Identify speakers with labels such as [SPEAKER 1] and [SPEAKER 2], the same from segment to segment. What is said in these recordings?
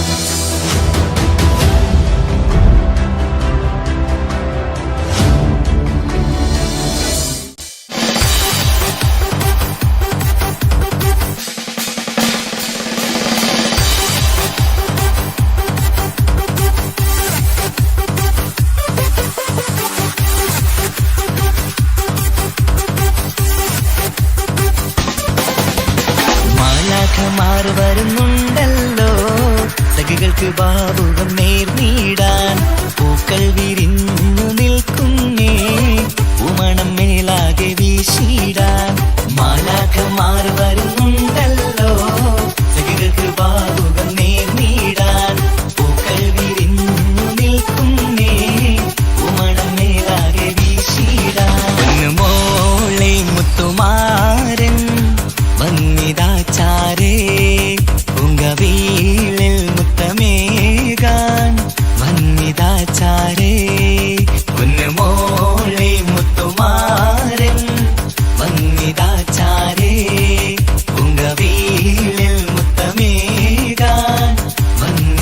[SPEAKER 1] Bye.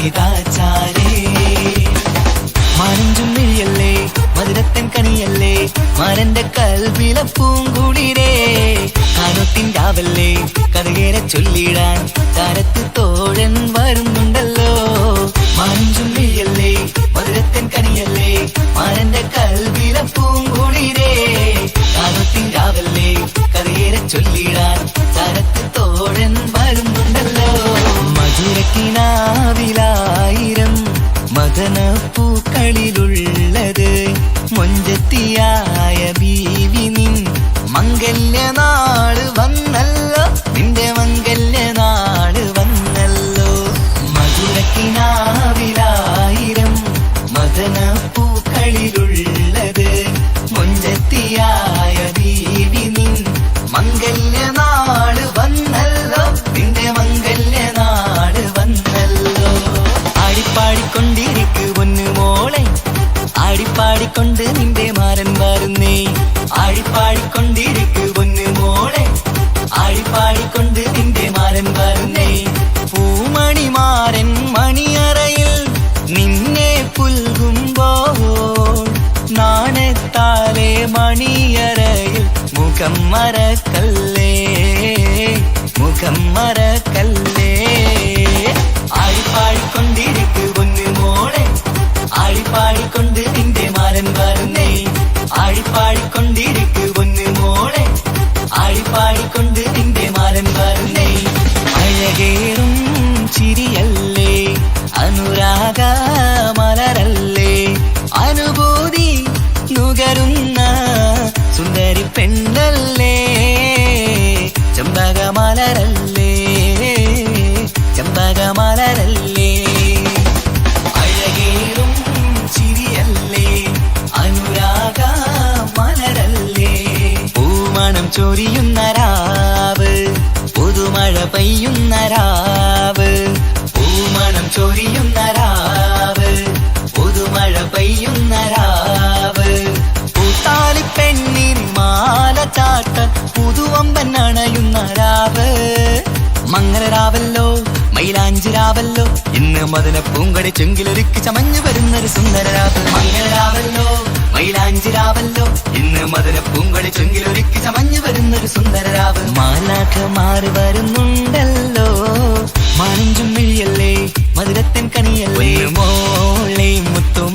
[SPEAKER 1] വന്നിതാചാരേ മാനഞ്ചും മിഴിയല്ലേ മധുരത്തൻ കണിയല്ലേ മാനന്റെ കൽവില പൂങ്കുളിരേ. കാനത്തിൻ കാവല്ലേ കഥകേറെ ചൊല്ലിടാൻ താരത്ത് തോഴൻ വരുന്നുണ്ടല്ലോ. മാനഞ്ചും മിഴിയല്ലേ മധുരത്തൻ കണിയല്ലേ മാനന്റെ കൽവില പൂങ്കുളിരേ. കാനത്തിൻ കാവല്ലേ കഥകേറെ ചൊല്ലിടാൻ മണിയറയിൽ മുഖം മറക്കല്ലേ? മുഖം മറക്കല്ലേ? ആടിപ്പാടിക്കൊണ്ടിരിക്കു മോളെ. നിന്റെ മാരൻ വരുന്നേ. ആടിപ്പാടിക്കൊണ്ടിരിക്കു പൊന്നു മോളെ. നിന്റെ മാരൻ വരുന്നേ. അഴകേറും ചിരിയല്ലേ? അനുരാഗ മലരല്ലേ? അനുഭൂതി നുകരുന്ന സുന്ദരി പെണ്ണല്ലേ? ചെമ്പകമലരല്ലേ? ചെമ്പകമലരല്ലേ? അഴകേറും ചിരിയല്ലേ? അനുരാഗ മലരല്ലേ? പൂമണം ചൊരിയുന്ന മംഗളരാവല്ലോ മൈലാഞ്ചിരാവല്ലോ ഇന്ന് മതിന പൂങ്കടി ചെങ്കിലൊരുക്കി ചമഞ്ഞു വരുന്നൊരു സുന്ദരരാവ് മംഗലരാവല്ലോ മൈലാഞ്ചിരാവല്ലോ ഇന്ന് മതിന പൂങ്കടി ചെങ്കിലൊരുക്കി ചമഞ്ഞു വരുന്നൊരു സുന്ദരരാവ് മാറി വരുന്നുണ്ടല്ലോ മാനഞ്ചും മിഴിയല്ലേ മധുരത്തൻ കണിയല്ലേ മോളെ മുത്തുമാരൻ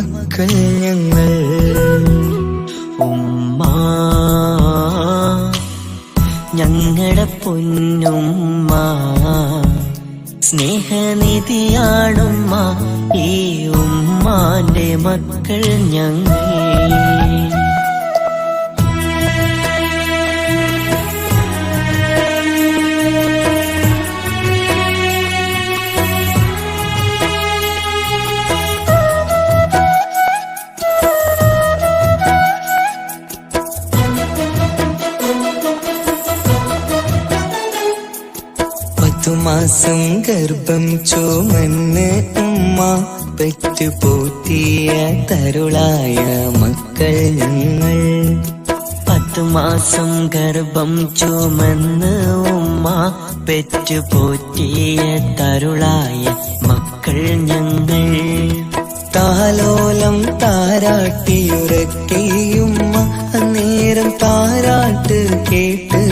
[SPEAKER 1] മക്കൾ ഞങ്ങൾ
[SPEAKER 2] ഉമ്മ. ഞങ്ങളുടെ പൊന്നുമ്മ. സ്നേഹനിധിയാണുമ്മ. ഈ ഉമ്മാന്റെ മക്കൾ ഞങ്ങൾ.
[SPEAKER 1] മാസം ഗർഭം ചുമന്ന് ഉമ്മ പെറ്റു പെറ്റുപോറ്റിയ തരുളായ മക്കൾ ഞങ്ങൾ.
[SPEAKER 2] പത്തു മാസം ഗർഭം ചുമന്ന് ഉമ്മ പെറ്റു പോറ്റിയ തരുളായ മക്കൾ ഞങ്ങൾ.
[SPEAKER 1] താലോലം താരാട്ടിയുറക്കിയുമ്മ നേരം താരാട്ട് കേട്ട്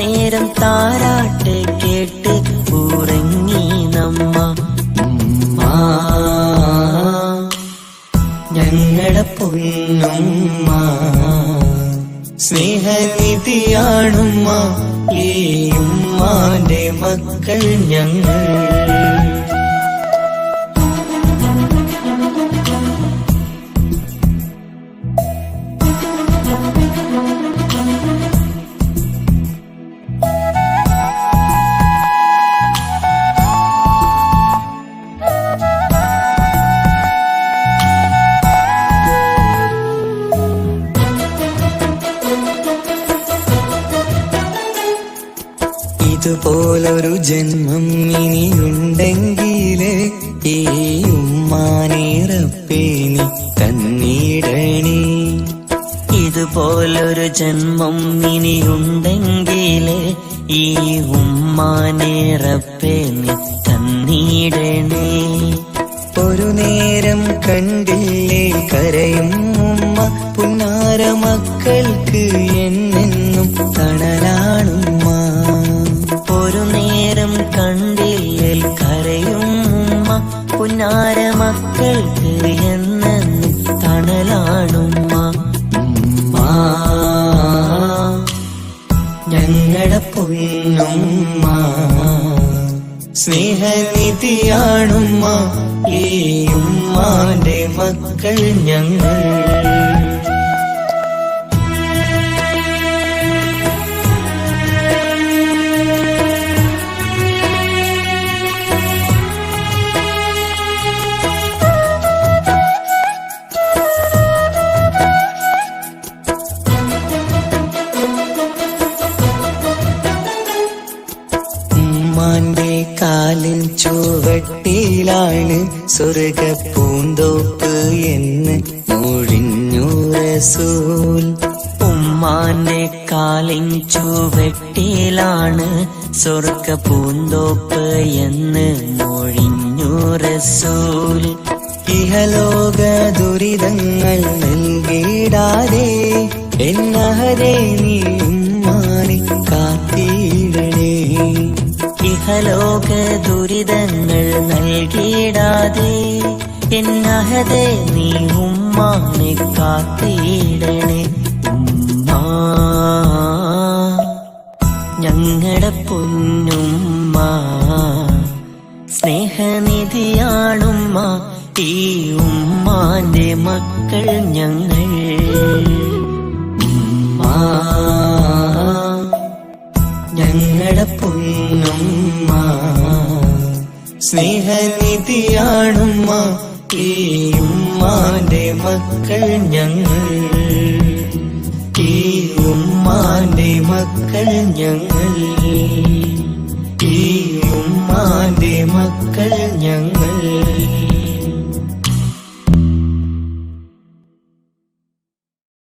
[SPEAKER 2] അന്നേരം താരാട്ട് കേട്ട് ഉറങ്ങി നമ്മ
[SPEAKER 1] ഞങ്ങളുടെ പൊന്നുമ്മ. സ്നേഹനിധിയാണുമ്മ. ഈ ഉമ്മാന്റെ മക്കൾ ഞങ്ങൾ. ഇതുപോലൊരു ജന്മം ഇനിയുണ്ടെങ്കിലേ ഈ ഉമ്മാനേറപ്പേനി തന്നീടണേ
[SPEAKER 2] ഇതുപോലൊരു ജന്മം ഇനിയുണ്ടെങ്കിലേ ഈ ഉമ്മാനേറപ്പേനി തന്നീടണേ
[SPEAKER 1] ഒരു നേരം കണ്ടില്ലേ കരയും ഉമ്മ പുന്നാര മക്കൾക്ക് എന്നെന്നും തണലാണുമ്മ
[SPEAKER 2] പുന്നാര മക്കൾക്ക് എന്നെന്നും തണലാണുമ്മ.
[SPEAKER 1] ഞങ്ങളുടെ പൊന്നുമ്മ. സ്നേഹനിധിയാണുമ്മ. ഈ ഉമ്മാന്റെ മക്കൾ ഞങ്ങൾ. സ്വർഗ പൂന്തോപ്പ് എന്ന് മൊഴിഞ്ഞു റസൂൽ.
[SPEAKER 2] ഉമ്മാന്റെ കാലിൻ ചുവട്ടിലാണ് സ്വർഗ പൂന്തോപ്പ് എന്ന് മൊഴിഞ്ഞു റസൂൽ.
[SPEAKER 1] ഇഹലോക ദുരിതങ്ങൾ നൽകിടാതെ എന്നഹരെ നീ ഉമ്മാനെ കാത്തിടണേ
[SPEAKER 2] ദുരിതങ്ങൾ നൽകിയിടാതെ എന്നഹതെ നീ ഉമ്മാനെ കാത്തിയിടണേ ഞങ്ങളുടെ പൊന്നുമ്മ സ്നേഹനിധിയാണുമ്മ ഈ ഉമ്മാന്റെ മക്കൾ ഞങ്ങൾ.
[SPEAKER 1] ഞങ്ങളുടെ പൊന്നുമ്മ. സ്നേഹനിധിയാണുമ്മ ഈ ഉമ്മാന്റെ മക്കൾ ഞങ്ങൾ. ഈ ഉമ്മാന്റെ മക്കൾ ഞങ്ങൾ. ഈ ഉമ്മാന്റെ മക്കൾ ഞങ്ങൾ.